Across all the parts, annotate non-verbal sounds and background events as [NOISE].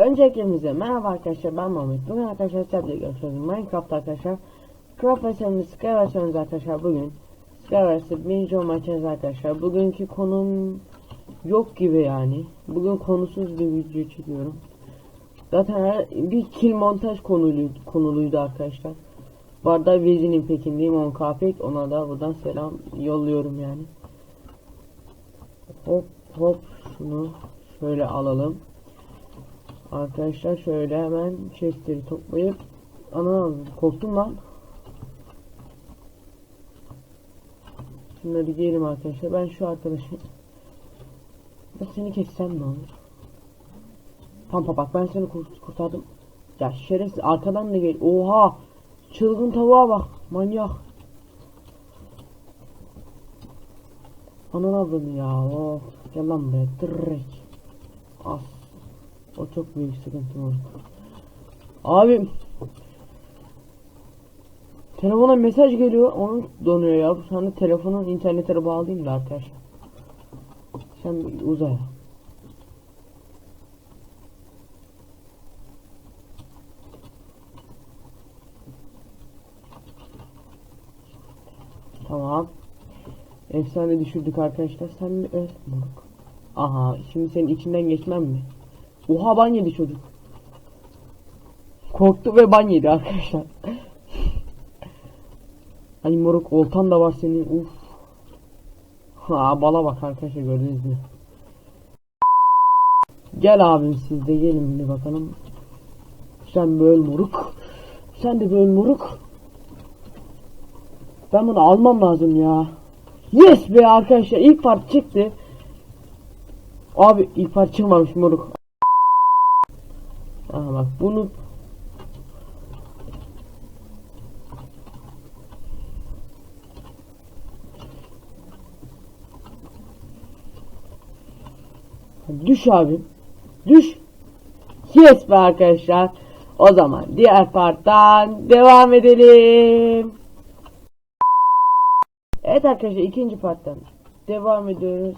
Hepinize merhaba arkadaşlar ben Muhammed. Bugün arkadaşlar sizlerle görüşürüz. Minecraft arkadaşlar. Craft versiyonumuz Sky versiyonumuz arkadaşlar bugün. Sky versiyonu birinci açacağız arkadaşlar. Bugünkü konum yok gibi yani. Bugün konusuz bir video çekiyorum. Zaten bir kill montaj konuluydu, konuluydu arkadaşlar. Bu arada Vizi'nin pekindeyim 10 kapek ona da buradan selam yolluyorum yani. Hop hop şunu şöyle alalım. Arkadaşlar şöyle hemen chestleri toplayıp ana korktum lan. Şunları giyelim arkadaşlar. Ben şu arkadaşı ben seni kessem ne olur? Pampa bak ben seni kurt- kurtardım. Ya şerefsiz arkadan da gel. Oha! Çılgın tavuğa bak. Manyak. Anan avradını ya. Of. Gel lan be. Direkt. As. O çok büyük sıkıntı oldu. Abim. Telefona mesaj geliyor. Onun donuyor ya. Anda telefonun internete bağlayayım da arkadaşlar. Sen bir uza ya. Tamam. Efsane düşürdük arkadaşlar. Sen bir öl moruk. Aha şimdi senin içinden geçmem mi? Oha ban yedi çocuk. Korktu ve ban yedi arkadaşlar. Ay [LAUGHS] moruk oltan da var senin. Uf. Ha bala bak arkadaşlar gördünüz mü? Gel abim siz de gelin bir bakalım. Sen böyle moruk. Sen de böyle moruk. Ben bunu almam lazım ya. Yes be arkadaşlar ilk part çıktı. Abi ilk part çıkmamış moruk. Bak bunu Düş abi. Düş. Yes be arkadaşlar. O zaman diğer parttan devam edelim. Evet arkadaşlar ikinci parttan devam ediyoruz.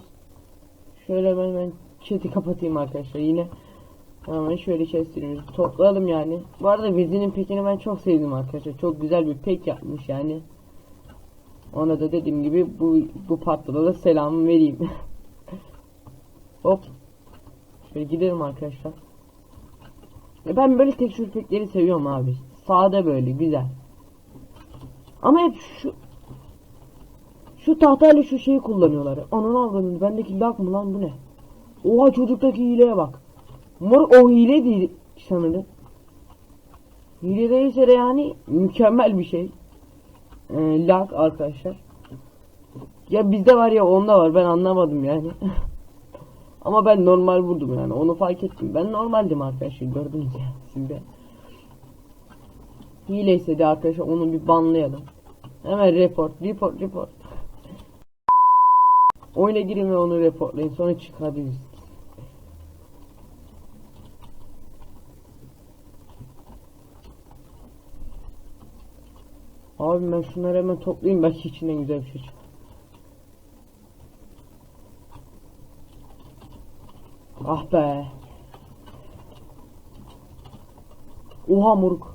Şöyle hemen ben chat'i kapatayım arkadaşlar yine. Hemen şöyle chestlerimizi toplayalım yani. Bu arada Vizi'nin pekini ben çok sevdim arkadaşlar. Çok güzel bir pek yapmış yani. Ona da dediğim gibi bu bu partta da selamımı vereyim. [LAUGHS] Hop. Şöyle gidelim arkadaşlar. Ya ben böyle tekstür pekleri seviyorum abi. Sade böyle güzel. Ama hep şu şu tahtayla şu şeyi kullanıyorlar. Ananı avradını bendeki lag mı lan bu ne? Oha çocuktaki hileye bak. Mor o hile değil sanırım. Hile değilse de yani mükemmel bir şey. Ee, lag arkadaşlar. Ya bizde var ya onda var ben anlamadım yani. [LAUGHS] Ama ben normal vurdum yani onu fark ettim. Ben normaldim arkadaşlar gördünüz ya sizde. Hileyse de arkadaşlar onu bir banlayalım. Hemen report, report, report. Oyuna girin ve onu reportlayın sonra çıkabiliriz. Abi ben şunları hemen toplayayım belki içinden güzel bir şey çıkar. Ah be. Oha moruk.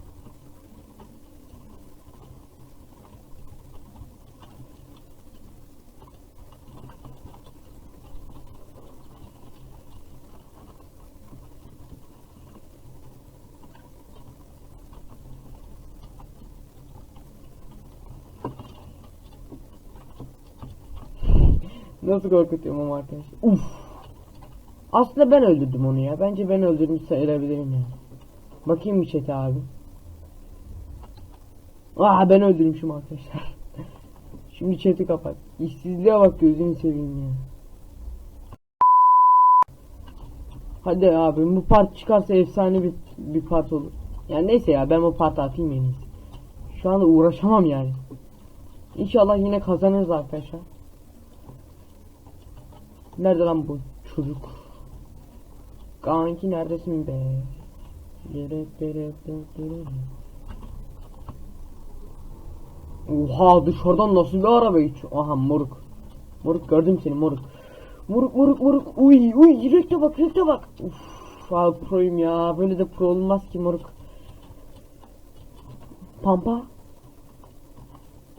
Nasıl korkutuyorum ama arkadaşlar. Uf. Aslında ben öldürdüm onu ya. Bence ben öldürmüş sayılabilirim ya. Bakayım bir chat'e abi. Aa ben öldürmüşüm arkadaşlar. [LAUGHS] Şimdi chat'i kapat. İşsizliğe bak gözünü seveyim ya. Hadi abi bu part çıkarsa efsane bir, bir part olur. Yani neyse ya ben bu part atayım en iyisi. Şu anda uğraşamam yani. İnşallah yine kazanırız arkadaşlar. Nerede lan bu çocuk? Kanki neredesin be? Oha dışarıdan nasıl bir araba geçiyor? Aha moruk. Moruk gördüm seni moruk. Moruk moruk moruk. Uy uy yürekte bak yürekte bak. Uf. abi proyum ya. Böyle de pro olmaz ki moruk. Pampa.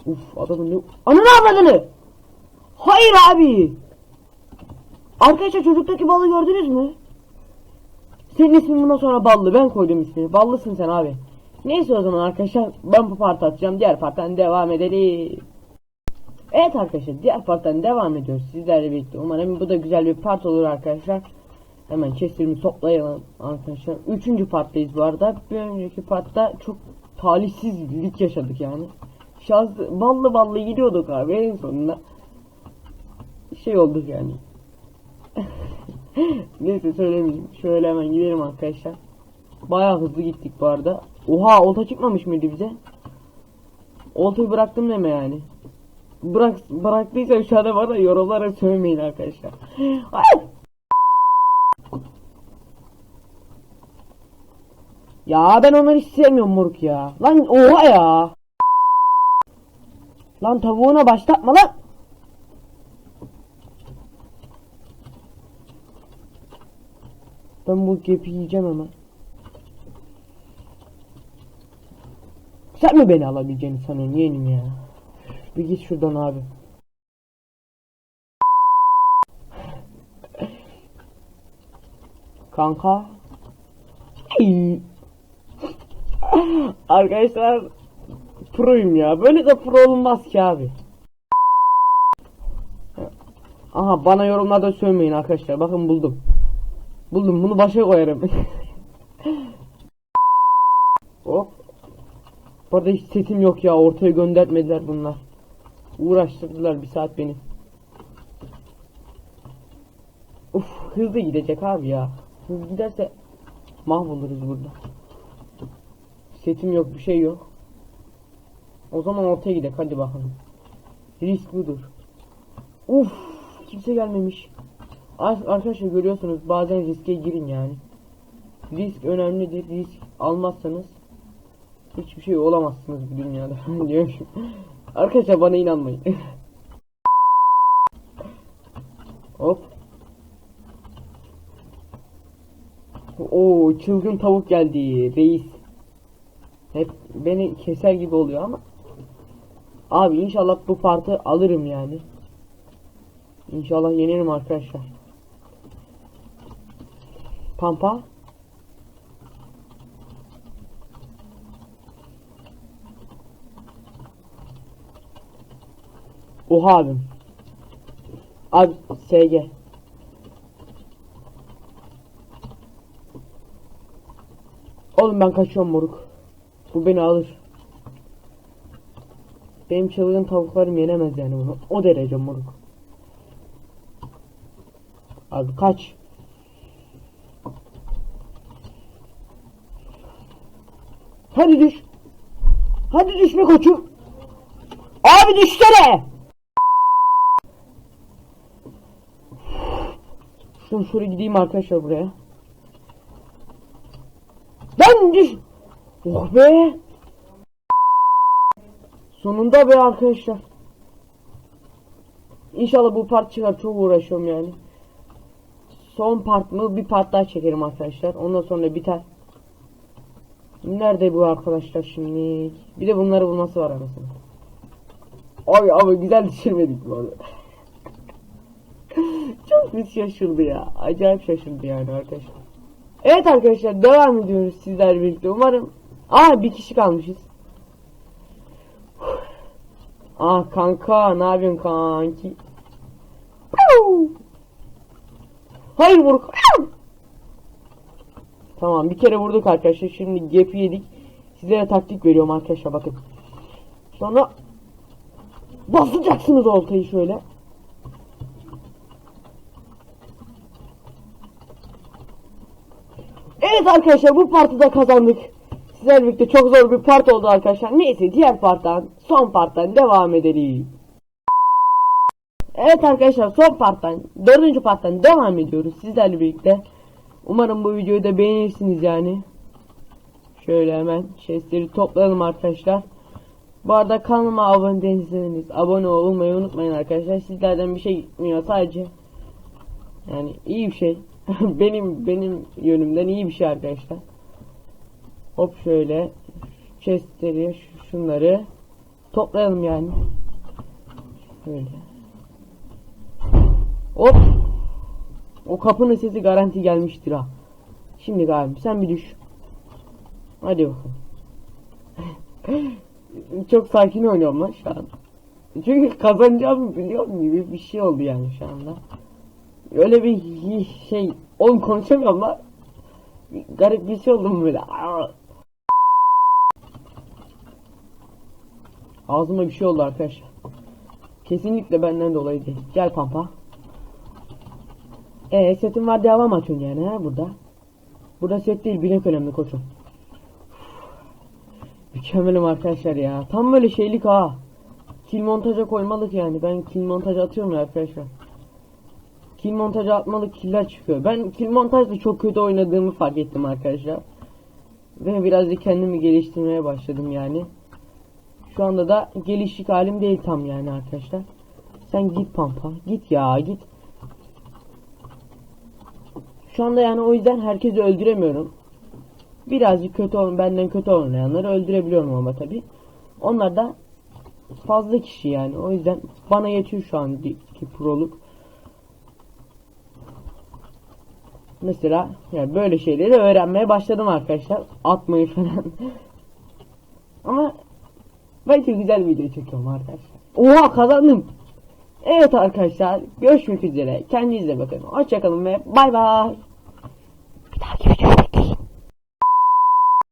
Uf adamın ne... Ananı avradını! Hayır abi! Arkadaşlar çocuktaki balı gördünüz mü? Senin ismin bundan sonra Ballı. Ben koydum ismini. Ballısın sen abi. Neyse o zaman arkadaşlar ben bu part atacağım. Diğer parttan devam edelim. Evet arkadaşlar diğer parttan devam ediyoruz sizlerle birlikte. Umarım bu da güzel bir part olur arkadaşlar. Hemen chestlerimi toplayalım arkadaşlar. Üçüncü parttayız bu arada. Bir önceki partta çok talihsizlik yaşadık yani. Şans, ballı ballı gidiyorduk abi en sonunda. Şey olduk yani. [LAUGHS] Neyse söylemeyeyim. Şöyle hemen gidelim arkadaşlar. Bayağı hızlı gittik bu arada. Oha olta çıkmamış mıydı bize? Oltayı bıraktım deme yani. Bırak bıraktıysa şu anda bana yorumlara sövmeyin arkadaşlar. [LAUGHS] Ay! Ya ben onları hiç sevmiyorum moruk ya. Lan oha ya. Lan tavuğuna başlatma lan. Ben bu gepi yiyeceğim ama. Sen mi beni alabileceğini sanıyorsun yeğenim ya? Bir git şuradan abi. Kanka. Arkadaşlar proyum ya. Böyle de pro olmaz ki abi. Aha bana yorumlarda sövmeyin arkadaşlar. Bakın buldum. Buldum bunu başa koyarım. Hop. Bu arada hiç setim yok ya. Ortaya göndermediler bunlar. Uğraştırdılar bir saat beni. Uf hızlı gidecek abi ya. Hızlı giderse mahvoluruz burada. Setim yok bir şey yok. O zaman ortaya gidek hadi bakalım. Risk budur. Uf kimse gelmemiş. Ar- Arkadaşlar görüyorsunuz bazen riske girin yani. Risk önemlidir. Risk almazsanız hiçbir şey olamazsınız bu dünyada. [LAUGHS] Arkadaşlar bana inanmayın. [LAUGHS] Hop. Oo çılgın tavuk geldi reis. Hep beni keser gibi oluyor ama. Abi inşallah bu partı alırım yani. İnşallah yenerim arkadaşlar. Pampa. Oha abim. Abi SG. Oğlum ben kaçıyorum moruk. Bu beni alır. Benim çılgın tavuklarım yenemez yani bunu. O derece moruk. Abi kaç. Hadi düş. Hadi düşme koçum. Abi düşsene. Şuradan şöyle gideyim arkadaşlar buraya. Ben düş. Oh be. Sonunda be arkadaşlar. İnşallah bu part çıkar. Çok uğraşıyorum yani. Son part mı? Bir part daha çekerim arkadaşlar. Ondan sonra biter. Nerede bu arkadaşlar şimdi? Bir de bunları bulması var anasını. Abi ama güzel düşürmedik bu arada. [LAUGHS] Çok bir şaşırdı ya. Acayip şaşırdı yani arkadaşlar. Evet arkadaşlar devam ediyoruz sizlerle birlikte. Umarım Aa bir kişi kalmışız. [SIGHS] Ah kanka ne yapıyorsun kanki? Hayır vuruk. Tamam bir kere vurduk arkadaşlar. Şimdi gap yedik. Sizlere taktik veriyorum arkadaşlar bakın. Sonra basacaksınız oltayı şöyle. Evet arkadaşlar bu partide kazandık. Sizlerle birlikte çok zor bir part oldu arkadaşlar. Neyse diğer parttan son parttan devam edelim. Evet arkadaşlar son parttan dördüncü parttan devam ediyoruz sizlerle birlikte. Umarım bu videoyu da beğenirsiniz yani. Şöyle hemen chestleri toplayalım arkadaşlar. Bu arada kanalıma abone değilseniz abone olmayı unutmayın arkadaşlar. Sizlerden bir şey gitmiyor sadece. Yani iyi bir şey. [LAUGHS] benim benim yönümden iyi bir şey arkadaşlar. Hop şöyle chestleri şunları toplayalım yani. Şöyle. Hop. O kapının sesi garanti gelmiştir ha. Şimdi galiba sen bir düş. Hadi bakalım. [LAUGHS] Çok sakin oynuyorum lan şu an. Çünkü kazanacağımı biliyorum gibi bir şey oldu yani şu anda. Öyle bir şey, oğlum konuşamıyorum lan. Garip bir şey oldu böyle. Ağzıma bir şey oldu arkadaşlar. Kesinlikle benden dolayı değil. Gel pampa. E setin var devam atıyorsun yani ha burada. Burada set değil bilek önemli koçum. Mükemmelim arkadaşlar ya. Tam böyle şeylik ha. Kill montaja koymalık yani. Ben kill montaja atıyorum ya arkadaşlar. Kill montaja atmalık killer çıkıyor. Ben kill montajda çok kötü oynadığımı fark ettim arkadaşlar. Ve birazcık kendimi geliştirmeye başladım yani. Şu anda da gelişik halim değil tam yani arkadaşlar. Sen git pampa. Git ya git. Şu anda yani o yüzden herkesi öldüremiyorum. Birazcık kötü olan benden kötü oynayanları öldürebiliyorum ama tabi. Onlar da fazla kişi yani. O yüzden bana yetiyor şu andaki proluk. Mesela yani böyle şeyleri öğrenmeye başladım arkadaşlar. Atmayı falan. [LAUGHS] ama bence güzel video çekiyorum arkadaşlar. Oha kazandım. Evet arkadaşlar görüşmek üzere. Kendinize bakın. Hoşçakalın ve bay bay. Thank you.